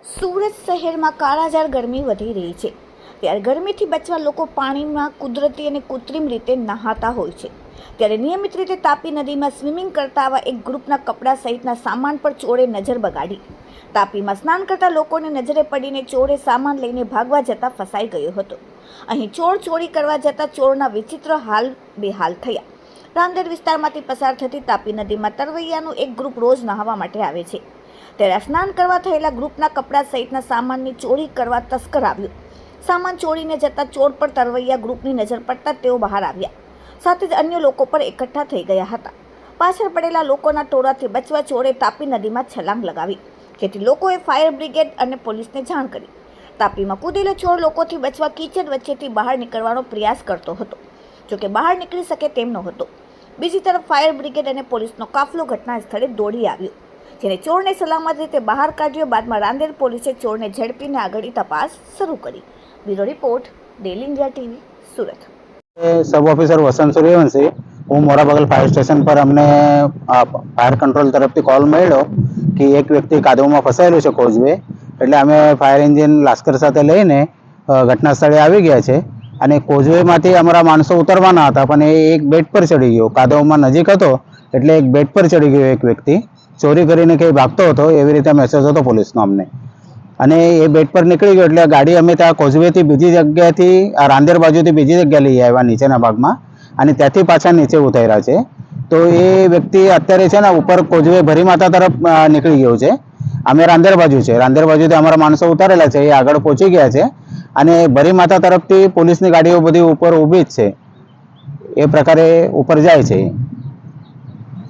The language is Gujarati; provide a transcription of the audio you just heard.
સુરત શહેરમાં કાળાજાર ગરમી વધી રહી છે. ત્યારે ગરમીથી બચવા લોકો પાણીમાં કુદરતી અને કૃત્રિમ રીતે નહાતા હોય છે. ત્યારે નિયમિત રીતે તાપી નદીમાં સ્વિમિંગ કરતા આવા એક ગ્રુપના કપડાં સહિતના સામાન પર ચોરે નજર બગાડી. તાપીમાં સ્નાન કરતા લોકોને નજરે પડીને ચોરે સામાન લઈને ભાગવા જતા ફસાઈ ગયો હતો. અહીં ચોર ચોરી કરવા જતા ચોરના વિચિત્ર હાલ બેહાલ થયા. રાંદેર વિસ્તારમાંથી પસાર થતી તાપી નદીમાં તરવૈયાનું એક ગ્રુપ રોજ નહાવા માટે આવે છે. ત્યારે સ્નાન કરવા થયેલા ગ્રુપના કપડાં સહિતના સામાનની ચોરી કરવા તસ્કર આવ્યો. સામાન ચોરીને જતા ચોર પર તરવૈયા ગ્રુપની નજર પડતા તેઓ બહાર આવ્યા. સાથે જ અન્ય લોકો પર એકઠા થઈ ગયા હતા. પાછળ પડેલા લોકોના ટોળાથી બચવા ચોરે તાપી નદીમાં છલાંગ લગાવી. જેથી લોકોએ ફાયર બ્રિગેડ અને પોલીસને જાણ કરી. તાપીમાં કૂદેલો ચોર લોકોથી બચવા કિચન વચ્ચેથી બહાર નીકળવાનો પ્રયાસ કરતો હતો. જોકે બહાર નીકળી શકે તેમ નહોતો. બીજી તરફ ફાયર બ્રિગેડ અને પોલીસનો કાફલો ઘટના સ્થળે દોડી આવ્યો, જેને ચોરને સલામત રીતે બહાર કાઢ્યો, બાદમાં રાંદેર પોલીસે ચોરને ઝડપીને આગળની તપાસ શરૂ કરી. Bureau report, daily India TV, Surat. Sub officer Vasant Suryavanshi, હું મોરાબગલ ફાયર સ્ટેશન પર અમને ફાયર કંટ્રોલ તરફથી કોલ મળ્યો કે એક વ્યક્તિ કાદવમાં ફસાયેલું છે કોઝવે એટલે અમે ફાયર એન્જિન લાસ્કર સાથે લઈને ઘટના સ્થળે આવી ગયા છે. અને કોઝવેમાંથી અમારા માણસો ઉતરવાના હતા, પણ એ એક બેડ પર ચડી ગયો. કાદવમાં નજીક હતો, એટલે એક બેડ પર ચડી ગયો એક વ્યક્તિ. ચોરી કરીને કંઈ ભાગતો હતો, એવી રીતે મેસેજ હતો પોલીસનો અમને. અને એ બેડ પર નીકળી ગયો, એટલે ગાડી અમે ત્યાં કોઝવેથી બીજી જગ્યાએથી આ રાંદેર બાજુથી બીજી જગ્યાએ લઈ આવ્યા નીચેના ભાગમાં. અને ત્યાંથી પાછા નીચે ઉતાર્યા છે. તો એ વ્યક્તિ અત્યારે છે ને ઉપર કોઝવે ભરી માતા તરફ નીકળી ગયો છે. અમે રાંદેર બાજુ છે. રાંદેર બાજુથી અમારા માણસો ઉતારેલા છે, એ આગળ પહોંચી ગયા છે. અને ભરી માતા તરફથી પોલીસની ગાડીઓ બધી ઉપર ઊભી જ છે. એ પ્રકારે ઉપર જાય છે.